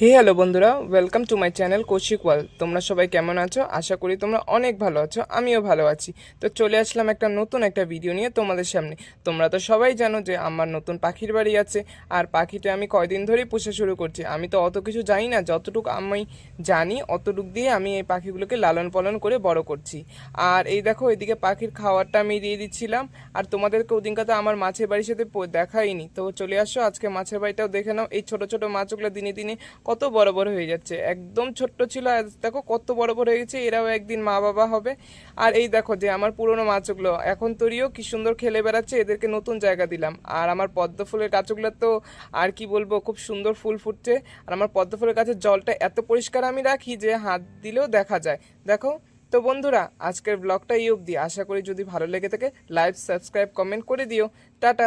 হে hello বন্ধুরা welcome to my channel Koushik wall তোমরা সবাই কেমন আছো? আশা করি তোমরা অনেক ভালো আছো, আমিও ভালো আছি। তো চলে আসলাম একটা নতুন একটা ভিডিও নিয়ে তোমাদের সামনে। তোমরা তো সবাই জানো যে আমার নতুন পাখির বাড়ি আছে, আর পাখিটা আমি কয়দিন ধরেই পুষে শুরু করছি। আমি তো অত কিছু জানি না, যতটুকু আমি জানি, অতটুকু দিয়ে আমি এই পাখিগুলোকে লালন পালন করে বড় করছি। আর এই দেখো, এদিকে পাখির খাবারটা আমি দিয়ে দিচ্ছিলাম, আর তোমাদেরকে ওদিনকে তো আমার মাছের বাড়ির সাথে দেখাইনি। তো চলে আসো, আজকে মাছের বাড়িটাও দেখে নাও। এই ছোটো ছোট মাছগুলো দিনে দিনে কত বড় বড় হয়ে যাচ্ছে। একদম ছোট্ট ছিল দেখো কত বড় বড় হয়ে গেছে, এরাও একদিন মা বাবা হবে। আর এই দেখো যে আমার পুরনো মাছগুলো, এখন তরিও কি সুন্দর খেলে বেড়াচ্ছে, এদেরকে নতুন জায়গা দিলাম। আর আমার পদ্ম ফুলের গাছগুলো তো আর কি বলব, খুব সুন্দর ফুল ফুটছে। আর আমার পদ্ম ফুলের গাছের জলটা এত পরিষ্কার আমি রাখি যে হাত দিলেও দেখা যায়। দেখো, তো বন্ধুরা, আজকের ব্লগটা এই অবধি। আশা করি যদি ভালো লেগে থাকে, লাইক, সাবস্ক্রাইব, কমেন্ট করে দিও। টাটা